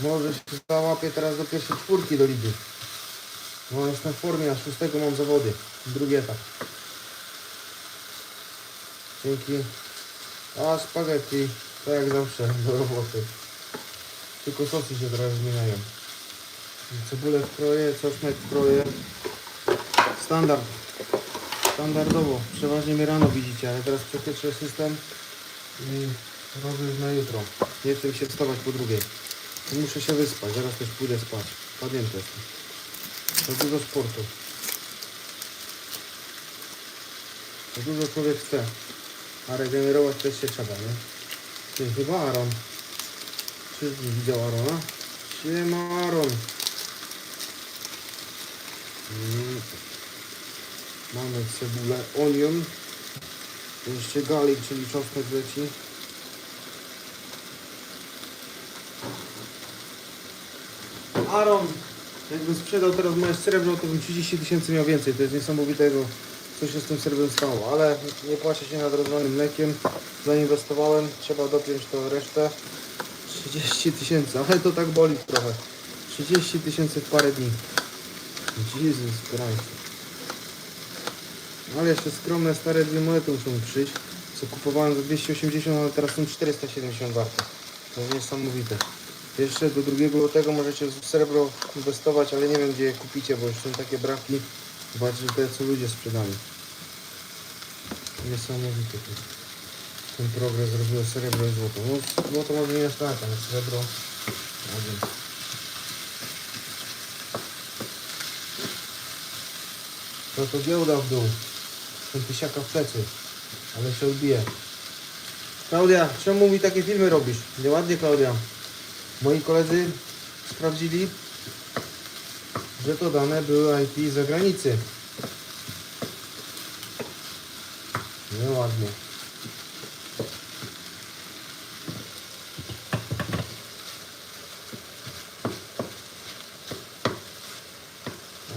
Może się załapię teraz do pierwszej czwórki do ligi. No jestem w formie, a szóstego mam zawody. Drugi etap. Dzięki. A spaghetti, tak jak zawsze, do roboty. Tylko sosy się trochę zmieniają. Cebulę w kroję, czosnek w kroję. Standard. Standardowo. Przeważnie mnie rano widzicie, ale teraz przepieczę system i robię na jutro. Nie chcę mi się wstawać po drugiej. Muszę się wyspać, zaraz też pójdę spać. Jestem. Za dużo sportu. Za dużo człowiek chce. A regenerować też się trzeba, nie? Ty, chyba Aaron. Czy widział Arona? Siema Aaron. Mm. Mamy cebulę onion. Jeszcze galik, czyli czosnek leci. Aaron, jakby sprzedał teraz moje srebro, to bym 30 tysięcy miał więcej. To jest niesamowitego, co się z tym srebrem stało. Ale nie płaci się nadrodzonym mlekiem. Zainwestowałem, trzeba dopiąć to resztę. 30 tysięcy, ale to tak boli trochę. 30 tysięcy w parę dni. Jezus Christ. Ale jeszcze skromne stare dwie monety muszą przyjść. Co kupowałem za 280, ale teraz są 470 warte. To jest niesamowite. Jeszcze do drugiego tego możecie srebro inwestować, ale nie wiem gdzie je kupicie, bo już są takie braki. Zobaczcie te co ludzie sprzedali. Niesamowite to. Ten progres zrobiło srebro i złoto. No złoto może nie aż tak, ale srebro. wiem. To to giełda w dół. Ten tysiaka w plecy. Ale się odbije. Klaudia, czemu mi takie filmy robisz? Nieładnie Klaudia. Moi koledzy sprawdzili, że to dane były IP z zagranicy. Nieładnie.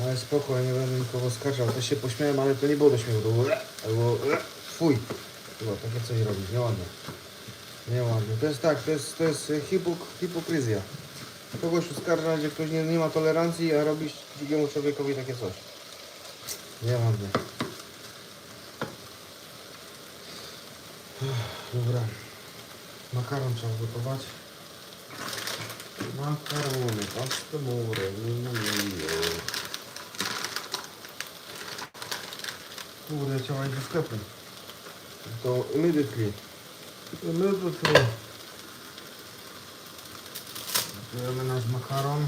Ale spoko, ja nie będę nikogo oskarżał. Też się pośmiałem, ale to nie było do śmiechu. To było, to było fuj. Chyba takie coś robić. Nieładnie. Nieładnie. To jest tak, to jest, to jest hipok, hipokryzja. Kogoś oskarża, że ktoś nie, nie ma tolerancji, a robisz drugiemu człowiekowi takie coś. Nieładnie. Dobra. Makaron trzeba gotować. Makarony, pastemury, Kurde, trzeba iść do sklepu. To immediately. Immediately. Gotujemy nasz makaron.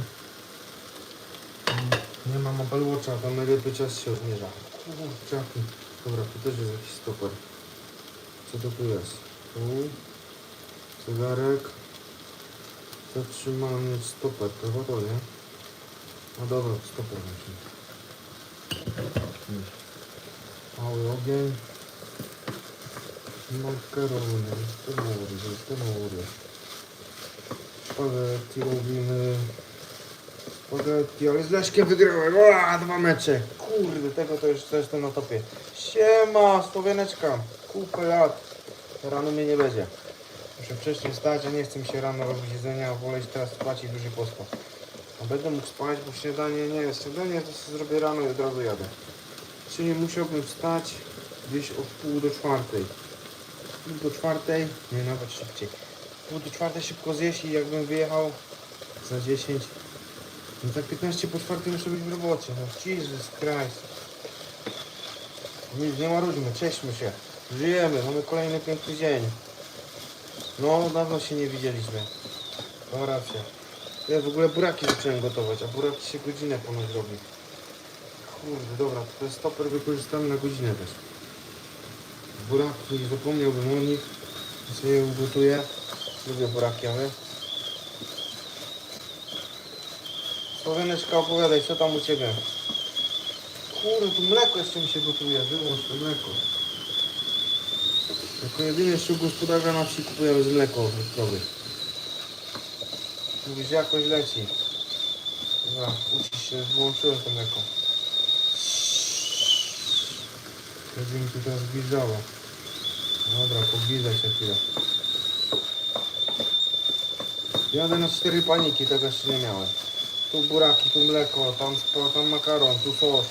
Nie mam Apple Watcha, najlepiej czas się zmierza. Kurczaki. Dobra, tu też jest jakiś stoper. Co to tu jest? Tu. Cygarek. Zatrzymamy stoper, to chyba to, nie? No dobra, stoper właśnie. Mały ogień. Makarony, temury, temury. Spaghetti robimy. Spaghetti, ale z Leszkiem wygrałem. Ła, dwa mecze. Kurde, tego to to jestem na topie. Siema, Słowianeczka. Kupę lat. Rano mnie nie będzie. Muszę wcześniej wstać, a nie chcę mi się rano robić jedzenia, wolę iść teraz spać i dłużej pospać. A będę mógł spać, bo śniadanie nie jest. Śniadanie to sobie zrobię rano i od razu jadę. Czyli musiałbym wstać gdzieś od pół do czwartej. Pół do czwartej, nie nawet szybciej. Pół do czwartej szybko zjeść i jakbym wyjechał za 10, no tak 15 po czwartej muszę być w robocie. No Jesus Christ. Nic, nie marudźmy, cieszmy się. Żyjemy, mamy kolejny piękny dzień. No, dawno się nie widzieliśmy. No racja. Ja w ogóle buraki zacząłem gotować, a buraki się godzinę ponoć robi. Kurde, dobra, ten stoper wykorzystamy na godzinę też. Buraki, zapomniałbym o nich. Sobie je ugotuję. Lubię buraki, ale... Słoweneczka, opowiadaj, co tam u Ciebie? Kurde, tu mleko jeszcze mi się gotuje, wyłącz to mleko. Jako jedyny jeszcze gospodarza na wsi kupujemy z mleko krowy. Mówisz, jakoś leci. Dobra, ucisz się, wyłączyłem to mleko. Będzie mi tu teraz gwizdało. Dobra, pogwizdaj się chwilę. Jadę na cztery paniki, tego jeszcze nie miałem. Tu buraki, tu mleko, tam, tam makaron, tu sos.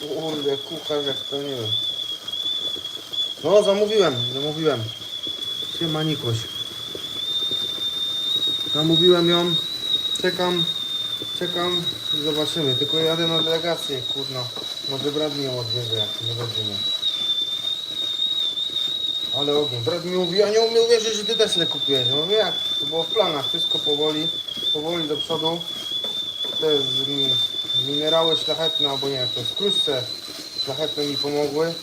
Kurde, kucharz jak to nie wiem. No, zamówiłem, zamówiłem. Siema Nikoś. Zamówiłem ją. Czekam, czekam zobaczymy. Tylko jadę na delegację, kurno. Może brat ją odbierze, jak nie będzie mnie. Ale ogień. Brat mi mówi, ja nie umiem uwierzyć, że ty Teslę kupiłeś. Ja mówię, jak? To było w planach, wszystko powoli, powoli do przodu. Te z, mi- minerały szlachetne, albo nie, to skruszce szlachetne mi pomogły.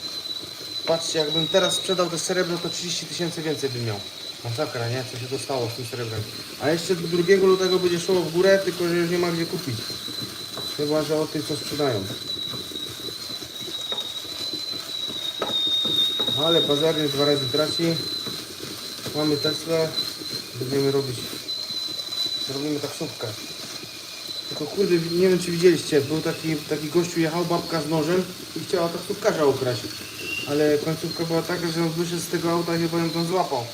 Patrzcie, jakbym teraz sprzedał te srebro, to 30 tysięcy więcej bym miał. Masakra, nie? Co się dostało z tym srebrem. A jeszcze do 2 lutego będzie szło w górę, tylko że już nie ma gdzie kupić. Chyba, że od tych, co sprzedają. Ale bazarnie dwa razy traci. Mamy Tesla. Będziemy robić. Zrobimy taksówkę. Tylko kurde, nie wiem czy widzieliście, był taki, taki gościu jechał, babka z nożem i chciała taksówkarza ukraść. Ale końcówka była taka, że on wyszedł z tego auta i chyba ją tam złapał.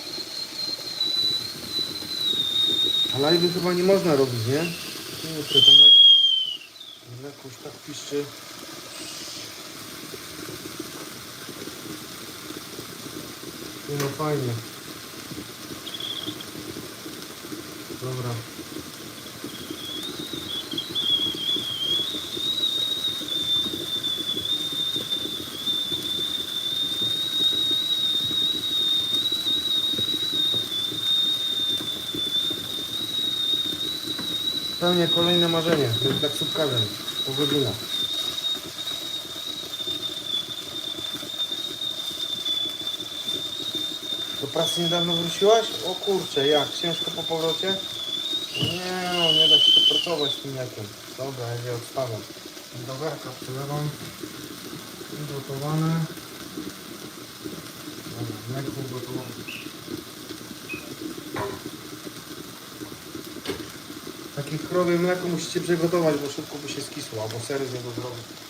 A live'y chyba nie można robić, nie? Nie wiem, tam już tak piszczy. Nie no fajnie. Dobra. Spełnię kolejne marzenie, być taksówkarzem po godzinach. Pracy niedawno wróciłaś? O kurczę, jak? Ciężko po powrocie? Nie no, nie da się tu pracować z tym mlekiem. Dobra, ja je odstawiam. Do garka przelewam. Gotowane. Mleko ugotowane. Takie krowie mleko musicie przygotować, bo szybko by się skisło, albo sery z niego zrobić.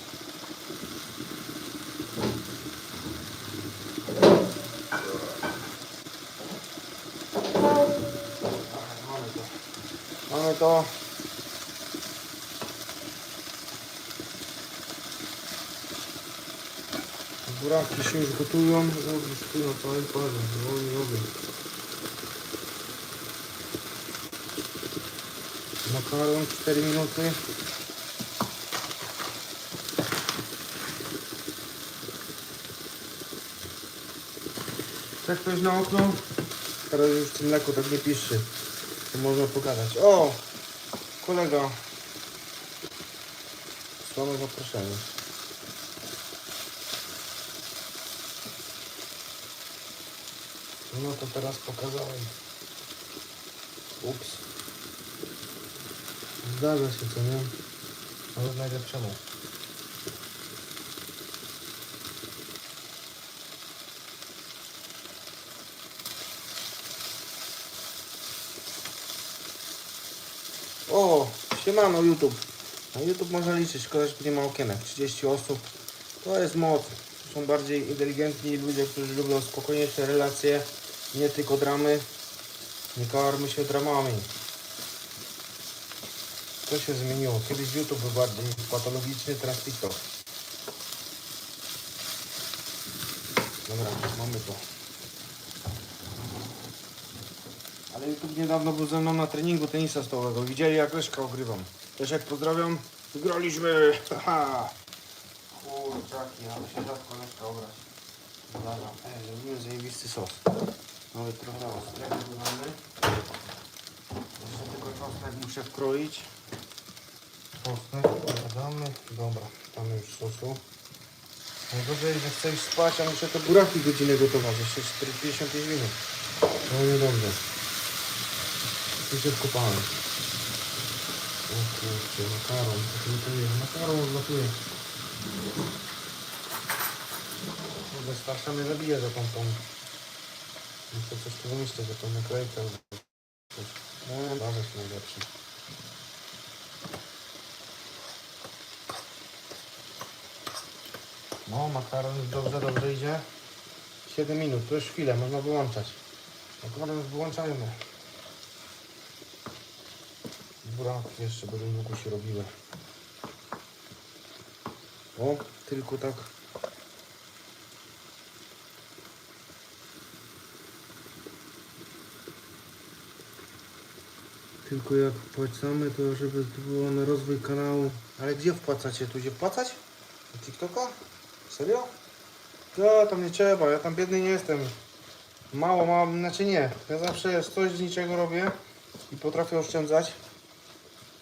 Mamy to. Mamy to. Buraki się już gotują. Robisz tu na całej parze. Wolny robię. Makaron 4 minuty. Tak ktoś na okno? Teraz już tym mleku tak nie piszczy. To można pogadać. O! Kolega. Słone zaproszenie. No to teraz pokazałem. Ups. Zdarza się to, nie? Ale znajdę czemu. O, siemano YouTube. Na YouTube można liczyć, szkoda, że nie ma okienek. 30 osób. To jest moc. Są bardziej inteligentni ludzie, którzy lubią spokojniejsze relacje, nie tylko dramy. Nie karmy się dramami. To się zmieniło. Kiedyś YouTube był bardziej patologiczny, teraz TikTok. Dobra, mamy to. YouTube niedawno był ze mną na treningu tenisa stołowego. Widzieli jak Leszka ogrywam. Leszek pozdrawiam. Wygraliśmy! Haha! Kurczaki, ale się rzadko Leszka obrać. Zdarza. Ej, zrobimy zajebisty sos. Nawet trochę ostry dodamy. Jeszcze tylko czosnek muszę wkroić. Czosnek dodamy. Dobra, tam już sosu. Najgorzej, że już spać, a muszę te buraki godzinę gotować. Jeszcze 55 minut. No niedobrze. I się wkopałem. O kurczę, makaron. To to jest. Makaron odlatuje. Kurde, starsza mnie zabije za tą tą. Muszę coś tu wymyślić, za tą naklejkę. No, baza jest najlepszy. No, makaron już dobrze, dobrze idzie. 7 minut, to już chwilę, można wyłączać. Makaron już wyłączajmy. Buraki jeszcze będą długo się robiły. O, tylko tak. Tylko jak wpłacamy, to żeby było na rozwój kanału. Ale gdzie wpłacacie? Tu gdzie wpłacać? Na TikToka? Serio? Ja tam nie trzeba, ja tam biedny nie jestem. Mało mam, znaczy nie. Ja zawsze coś z niczego robię i potrafię oszczędzać.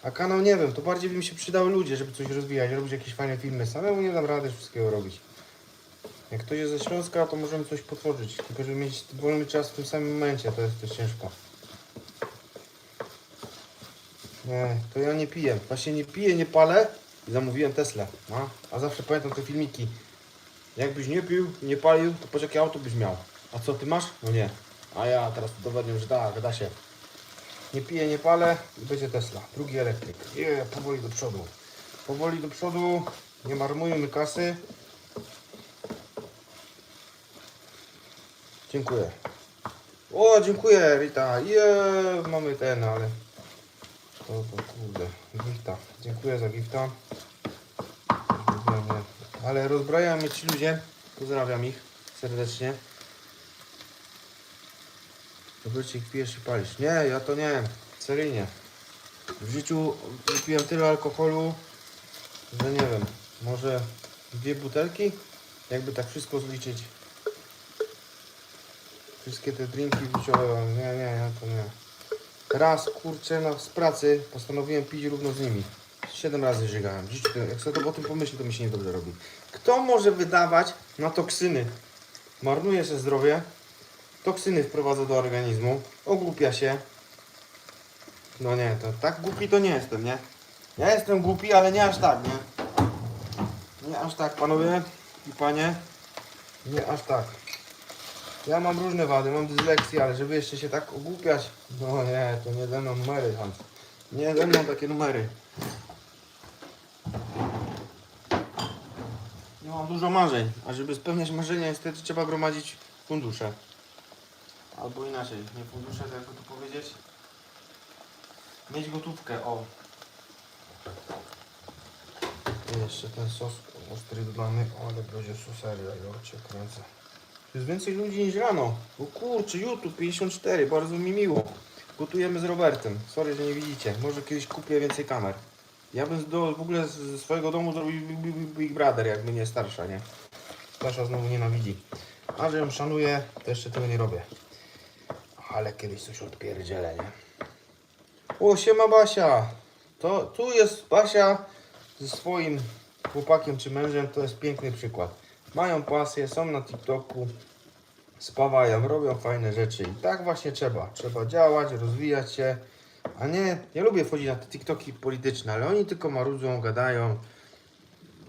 A kanał nie wiem, to bardziej by mi się przydały ludzie, żeby coś rozwijać, robić jakieś fajne filmy. Samemu nie dam rady wszystkiego robić. Jak ktoś jest ze Śląska, to możemy coś potworzyć. Tylko żeby mieć wolny czas w tym samym momencie, to jest też ciężko. Nie, to ja nie piję. Właśnie nie piję, nie palę i zamówiłem Tesla. No, a zawsze pamiętam te filmiki. Jakbyś nie pił, nie palił, to patrz jakie auto byś miał. A co ty masz? No nie. A ja teraz udowodnię, że tak, da się. Nie piję, nie palę i będzie Tesla. Drugi elektryk. Je, powoli do przodu. Powoli do przodu. Nie marnujmy kasy. Dziękuję. O, dziękuję Rita. Je, mamy ten, ale... To, to kurde. Gifta. Dziękuję za gifta. Ale rozbrajają mnie ci ludzie. Pozdrawiam ich serdecznie. Ich pijesz i palisz. Nie, ja to nie. Seryjnie. W życiu wypiłem tyle alkoholu, że nie wiem. Może dwie butelki? Jakby tak wszystko zliczyć. Wszystkie te drinki życiowe. Nie, nie, ja to nie. Raz, kurczę, no, z pracy postanowiłem pić równo z nimi. Siedem razy żygałem. W życiu, to- jak sobie o tym pomyślę, to mi się niedobrze robi. Kto może wydawać na toksyny? Marnuje się zdrowie, toksyny wprowadza do organizmu, ogłupia się. No nie, to tak głupi to nie jestem, nie? Ja jestem głupi, ale nie aż tak, nie? Nie aż tak, panowie i panie. Nie aż tak. Ja mam różne wady, mam dysleksję, ale żeby jeszcze się tak ogłupiać, no nie, to nie ze mną numery, Hans. Nie ze mną takie numery. Ja mam dużo marzeń, a żeby spełniać marzenia, niestety trzeba gromadzić fundusze. Albo inaczej, nie fundusze, jakby to powiedzieć. Mieć gotówkę, o. Jeszcze ten sos ostry o, ale będzie soseria, ja cię kręcę. Jest więcej ludzi niż rano. O kurczę, YouTube 54, bardzo mi miło. Gotujemy z Robertem. Sorry, że nie widzicie. Może kiedyś kupię więcej kamer. Ja bym do, w ogóle ze swojego domu zrobił Big Brother, jakby nie starsza, nie? Starsza znowu nienawidzi. A że ją szanuję, to jeszcze tego nie robię. Ale kiedyś coś odpierdzielę, nie? O, siema Basia. To, tu jest Basia ze swoim chłopakiem czy mężem, to jest piękny przykład. Mają pasję, są na TikToku, spawają, robią fajne rzeczy. I tak właśnie trzeba. Trzeba działać, rozwijać się. A nie, ja lubię wchodzić na te TikToki polityczne, ale oni tylko marudzą, gadają.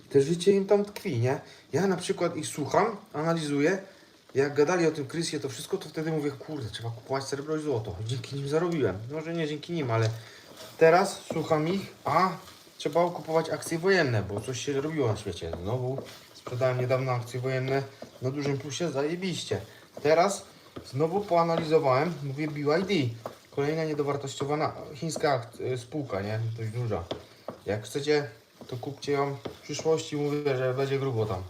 Te życie im tam tkwi, nie? Ja na przykład ich słucham, analizuję. Jak gadali o tym Krysie, to wszystko, to wtedy mówię, kurde, trzeba kupować srebro i złoto. Dzięki nim zarobiłem. Może nie dzięki nim, ale teraz słucham ich, a trzeba kupować akcje wojenne, bo coś się robiło na świecie. Znowu sprzedałem niedawno akcje wojenne na dużym plusie, zajebiście. Teraz znowu poanalizowałem, mówię BYD. Kolejna niedowartościowana chińska y, spółka, nie? Dość duża. Jak chcecie, to kupcie ją w przyszłości, mówię, że będzie grubo tam.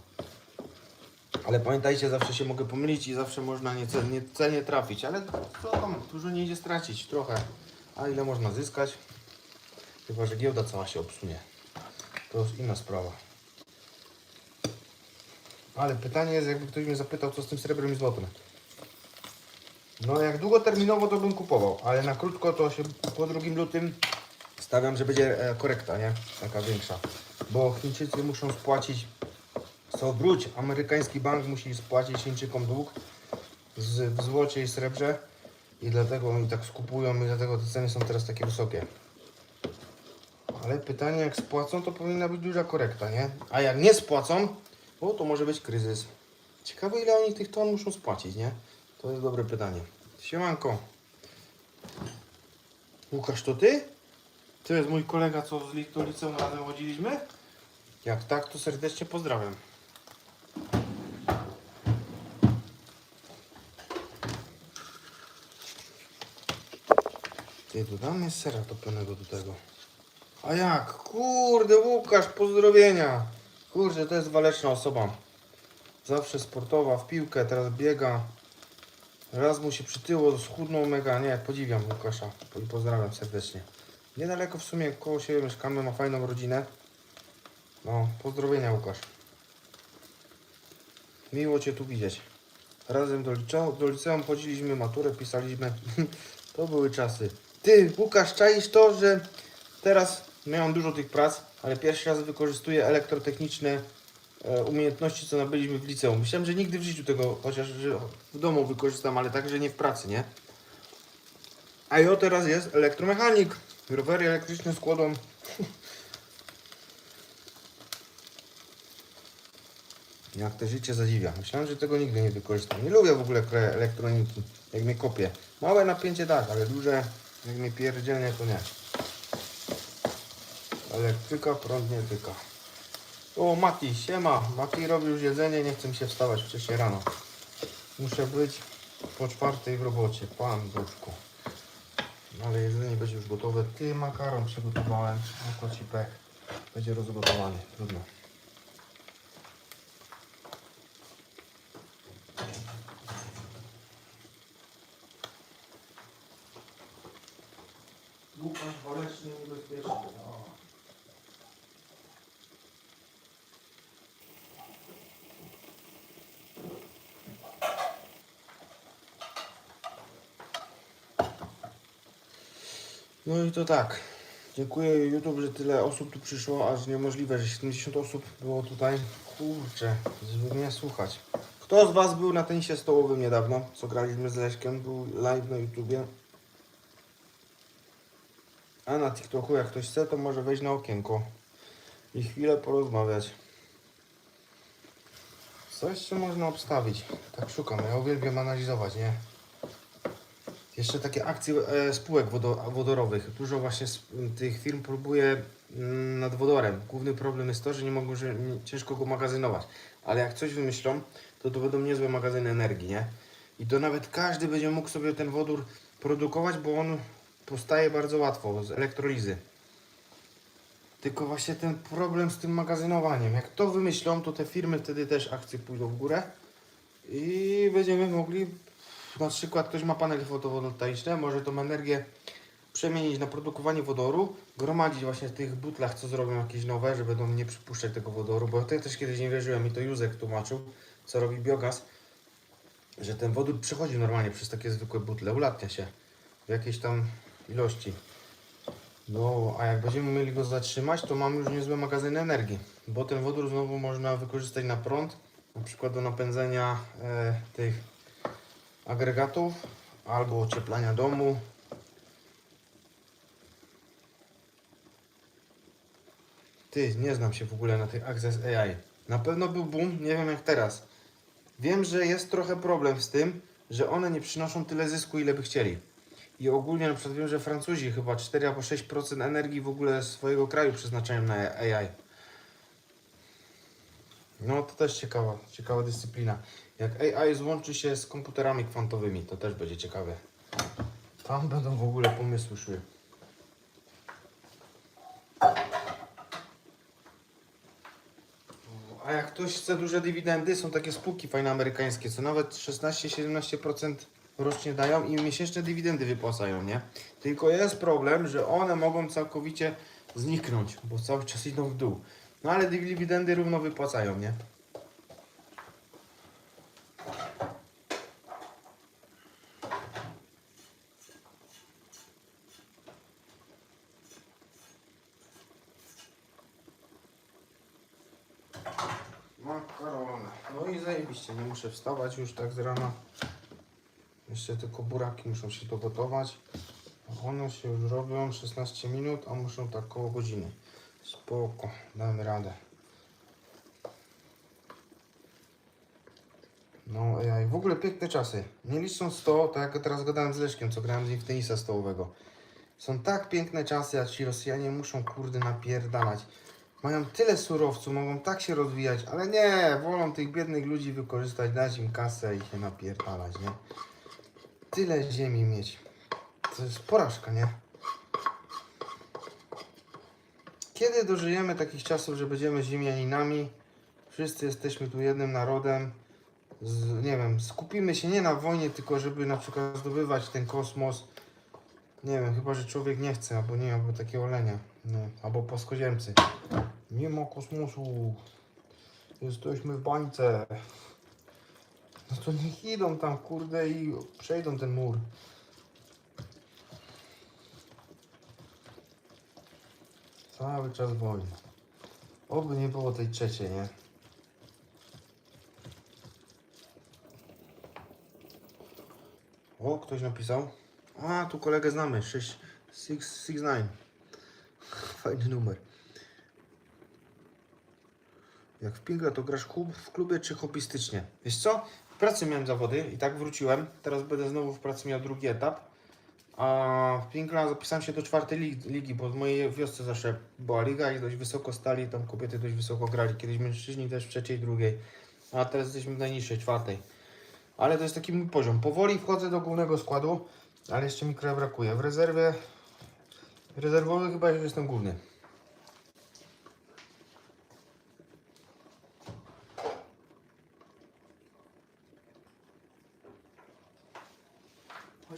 Ale pamiętajcie, zawsze się mogę pomylić i zawsze można niecelnie, celnie trafić, ale co tam, dużo nie idzie stracić, trochę. A ile można zyskać? Chyba, że giełda cała się obsunie. To jest inna sprawa. Ale pytanie jest, jakby ktoś mnie zapytał, co z tym srebrem i złotem. No jak długoterminowo to bym kupował, ale na krótko to się po 2 lutym stawiam, że będzie e, korekta, nie? Taka większa. Bo Chińczycy muszą spłacić co wróć, amerykański bank musi spłacić Chińczykom dług z, w złocie i srebrze i dlatego oni tak skupują i dlatego te ceny są teraz takie wysokie. Ale pytanie, jak spłacą, to powinna być duża korekta, nie? A jak nie spłacą, o, to może być kryzys. Ciekawe, ile oni tych ton muszą spłacić, nie? To jest dobre pytanie. Siemanko. Łukasz, to ty? To jest mój kolega, co z li- do liceum razem chodziliśmy? Jak tak, to serdecznie pozdrawiam. Ty, dodamy sera topionego do tego. A jak? Kurde, Łukasz, pozdrowienia. Kurde, to jest waleczna osoba. Zawsze sportowa, w piłkę, teraz biega. Raz mu się przytyło, schudnął mega. Nie, podziwiam Łukasza i pozdrawiam serdecznie. Niedaleko w sumie koło siebie mieszkamy, ma fajną rodzinę. No, pozdrowienia Łukasz. Miło Cię tu widzieć. Razem do liceum, do liceum chodziliśmy, maturę pisaliśmy. to były czasy. Ty, Łukasz, czaisz to, że teraz miałem dużo tych prac, ale pierwszy raz wykorzystuję elektrotechniczne e, umiejętności, co nabyliśmy w liceum. Myślałem, że nigdy w życiu tego, chociaż w domu wykorzystam, ale także nie w pracy, nie? A jo teraz jest elektromechanik. Rowery elektryczne składą. Jak to życie zadziwia. Myślałem, że tego nigdy nie wykorzystam. Nie lubię w ogóle elektroniki, jak mnie kopie. Małe napięcie tak, ale duże, jak mnie pierdzielnie, to nie. Elektryka, prąd nie tyka. O, Mati, siema. Mati robi już jedzenie, nie chce mi się wstawać wcześniej rano. Muszę być po czwartej w robocie. Pan duszku. Ale jedzenie będzie już gotowe. Ty, makaron przygotowałem. Oko ci pech. Będzie rozgotowany. Trudno. Łukasz Waleczny niebezpieczny. O. No i to tak. Dziękuję YouTube, że tyle osób tu przyszło, aż niemożliwe, że 70 osób było tutaj. Kurczę, żeby mnie słuchać. Kto z Was był na tenisie stołowym niedawno, co graliśmy z Leśkiem? Był live na YouTubie. A na TikToku, jak ktoś chce, to może wejść na okienko i chwilę porozmawiać. Co jeszcze można obstawić? Tak szukam, ja uwielbiam analizować, nie? Jeszcze takie akcje e, spółek wodo, wodorowych. Dużo właśnie tych firm próbuje mm, nad wodorem. Główny problem jest to, że nie mogą, że ciężko go magazynować. Ale jak coś wymyślą, to to będą niezłe magazyny energii, nie? I to nawet każdy będzie mógł sobie ten wodór produkować, bo on powstaje bardzo łatwo z elektrolizy. Tylko właśnie ten problem z tym magazynowaniem. Jak to wymyślą, to te firmy wtedy też akcje pójdą w górę i będziemy mogli, na przykład ktoś ma panele fotowoltaiczne, może tą energię przemienić na produkowanie wodoru, gromadzić właśnie w tych butlach, co zrobią jakieś nowe, że będą nie przypuszczać tego wodoru, bo ja też kiedyś nie wierzyłem i to Józek tłumaczył, co robi biogaz, że ten wodór przechodzi normalnie przez takie zwykłe butle, ulatnia się w jakiejś tam ilości. No, a jak będziemy mieli go zatrzymać, to mamy już niezłe magazyny energii, bo ten wodór znowu można wykorzystać na prąd, na przykład do napędzenia e, tych agregatów albo ocieplania domu. Ty, nie znam się w ogóle na tych Access AI. Na pewno był boom, nie wiem jak teraz. Wiem, że jest trochę problem z tym, że one nie przynoszą tyle zysku, ile by chcieli. I ogólnie na przykład wiem, że Francuzi chyba 4 albo 6% energii w ogóle swojego kraju przeznaczają na AI. No to też ciekawa, ciekawa dyscyplina. Jak AI złączy się z komputerami kwantowymi, to też będzie ciekawe. Tam będą w ogóle pomysły szły. A jak ktoś chce duże dywidendy, są takie spółki fajne amerykańskie, co nawet 16-17% rocznie dają i miesięczne dywidendy wypłacają, nie? Tylko jest problem, że one mogą całkowicie zniknąć, bo cały czas idą w dół. No ale dywidendy równo wypłacają, nie? Makarony. No i zajebiście, nie muszę wstawać już tak z rana. Jeszcze tylko buraki muszą się dogotować. One się już robią 16 minut, a muszą tak koło godziny. Spoko, damy radę. No ej, w ogóle piękne czasy. Nie licząc to, tak jak teraz gadałem z Leszkiem, co grałem z nim w tenisa stołowego. Są tak piękne czasy, a ci Rosjanie muszą kurde napierdalać. Mają tyle surowców, mogą tak się rozwijać, ale nie, wolą tych biednych ludzi wykorzystać, dać im kasę i się napierdalać, nie? Tyle ziemi mieć. To jest porażka, nie? Kiedy dożyjemy takich czasów, że będziemy ziemianinami? Wszyscy jesteśmy tu jednym narodem. Z, nie wiem, skupimy się nie na wojnie, tylko żeby na przykład zdobywać ten kosmos. Nie wiem, chyba że człowiek nie chce, albo nie, albo takie olenia. No, albo płaskoziemcy. Nie ma kosmosu. Jesteśmy w bańce. No to niech idą tam, kurde, i przejdą ten mur. Cały czas wojna. Oby nie było tej trzeciej, nie? O, ktoś napisał. A, tu kolegę znamy. 669. Fajny numer. Jak w pinga, to grasz w klubie czy hobbystycznie? Wiesz co? W pracy miałem zawody i tak wróciłem. Teraz będę znowu w pracy miał drugi etap. A w Pinkla zapisałem się do czwartej ligi, bo w mojej wiosce zawsze była liga i dość wysoko stali, tam kobiety dość wysoko grali. Kiedyś mężczyźni też w trzeciej, drugiej. A teraz jesteśmy w najniższej, czwartej. Ale to jest taki mój poziom. Powoli wchodzę do głównego składu, ale jeszcze mi trochę brakuje. W rezerwie, rezerwowy chyba jestem główny.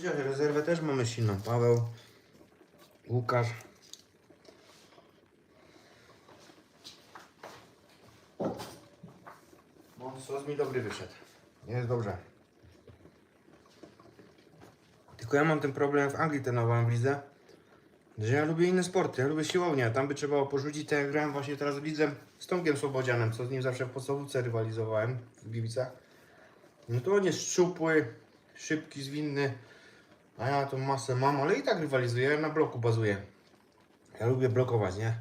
Chociaż rezerwę też mamy silną. Paweł, Łukasz. Sos mi dobry wyszedł. Jest dobrze. Tylko ja mam ten problem w Anglii trenowałem w lidze, że ja lubię inne sporty, ja lubię siłownię, tam by trzeba było porzucić, tak jak grałem właśnie teraz w lidze z Tomkiem Słobodzianem, co z nim zawsze w podstawówce rywalizowałem w Gliwicach. No to on jest szczupły, szybki, zwinny, a ja tą masę mam, ale i tak rywalizuję, ja na bloku bazuję. Ja lubię blokować, nie?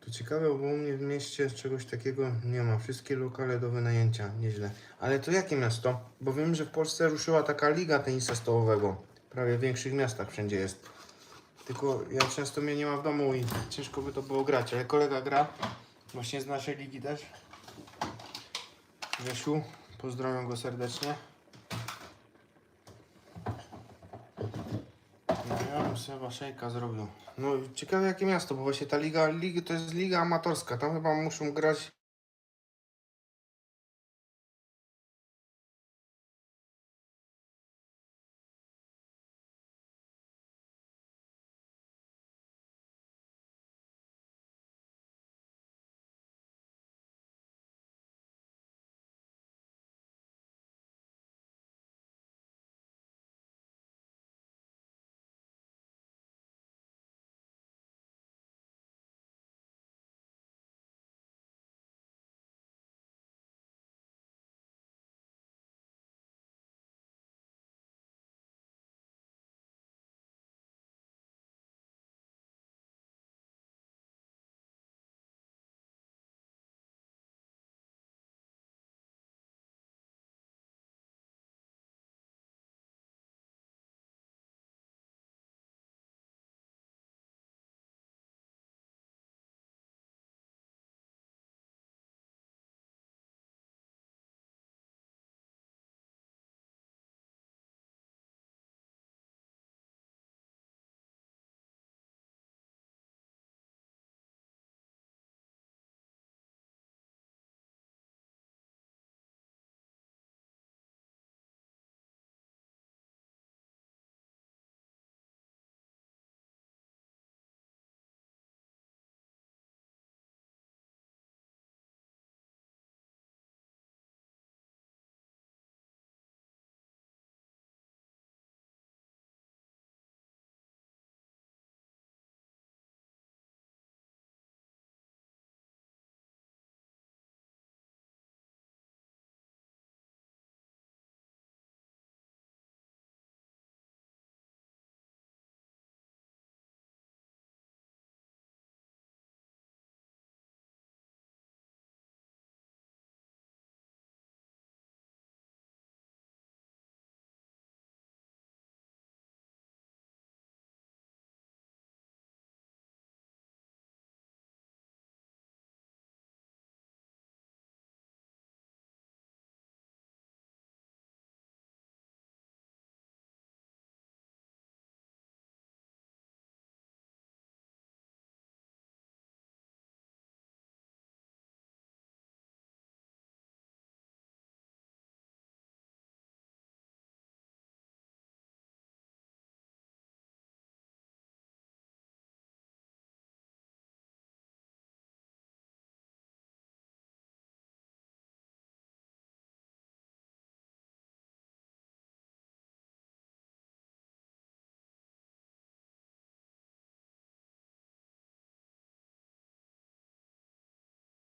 To ciekawe, bo u mnie w mieście czegoś takiego nie ma. Wszystkie lokale do wynajęcia, nieźle. Ale to jakie miasto? Bo wiem, że w Polsce ruszyła taka liga tenisa stołowego. Prawie w większych miastach wszędzie jest. Tylko ja często mnie nie ma w domu i ciężko by to było grać, ale kolega gra. Właśnie z naszej ligi też. Grzesiu, pozdrawiam go serdecznie. No bym sobie szejka zrobił. No ciekawe jakie miasto, bo właśnie ta liga, liga to jest liga amatorska. Tam chyba muszą grać